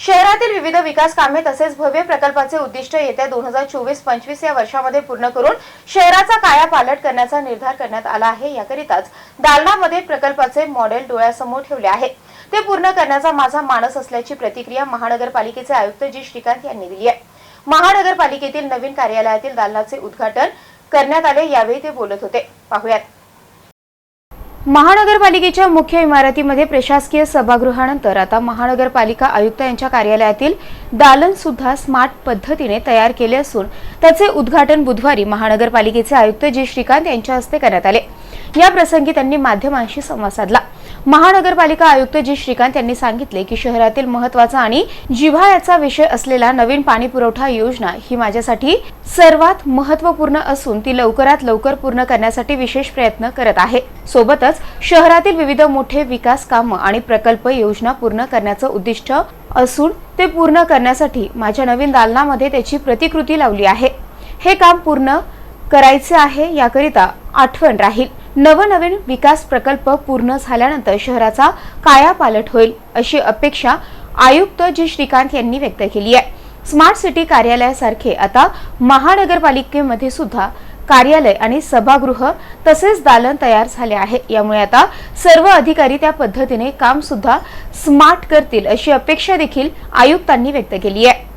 शहरातील विविध विकास कामे तसेच भव्य प्रकल्पाचे उद्दिष्ट येत्या दोन हजार चोवीस पंचवीस या वर्षामध्ये पूर्ण करून शहराचा कायापालट करण्याचा निर्धार करण्यात आला आहे. याकरिताच दालनामध्ये प्रकल्पाचे मॉडेल डोळ्यासमोर ठेवले आहे. ते पूर्ण करण्याचा माझा मानस असल्याची प्रतिक्रिया महानगरपालिकेचे आयुक्त जी. श्रीकांत यांनी दिली आहे. महानगरपालिकेतील नवीन कार्यालयातील दालनाचे उद्घाटन करण्यात आले यावेळी ते बोलत होते. पाहुयात. महानगरपालिकेच्या मुख्य इमारतीमध्ये प्रशासकीय सभागृहानंतर आता महानगरपालिका आयुक्त यांच्या कार्यालयातील दालन सुद्धा स्मार्ट पद्धतीने तयार केले असून त्याचे उद्घाटन बुधवारी महानगरपालिकेचे आयुक्त जी श्रीकांत यांच्या हस्ते करण्यात आले. या प्रसंगी त्यांनी माध्यमांशी संवाद साधला. महानगरपालिका आयुक्त जी श्रीकांत यांनी सांगितले की शहरातील महत्त्वाचा आणि जिव्हाळ्याचा विषय असलेला नवीन पाणी पुरवठा योजना ही माझ्यासाठी सर्वात महत्त्वपूर्ण असून ती लवकरात लवकर पूर्ण करण्यासाठी विशेष प्रयत्न करत आहे. सोबतच शहरातील विविध मोठे विकास कामं आणि प्रकल्प योजना पूर्ण करण्याचं उद्दिष्ट असून ते पूर्ण करण्यासाठी माझ्या नवीन दालनामध्ये त्याची प्रतिकृती लावली आहे. हे काम पूर्ण करायचे आहे याकरिता आठवण राहील. नवनवीन विकास प्रकल्प पूर्ण झाल्यानंतर शहराचा कायापालट होईल अशी अपेक्षा आयुक्त जी. श्रीकांत यांनी व्यक्त केली आहे. स्मार्ट सिटी कार्यालयासारखे आता महानगरपालिकेमध्ये सुद्धा कार्यालय आणि सभागृह तसेच दालन तयार झाले आहे. यामुळे आता सर्व अधिकारी त्या पद्धतीने काम सुद्धा स्मार्ट करतील अशी अपेक्षा देखील आयुक्तांनी व्यक्त केली आहे.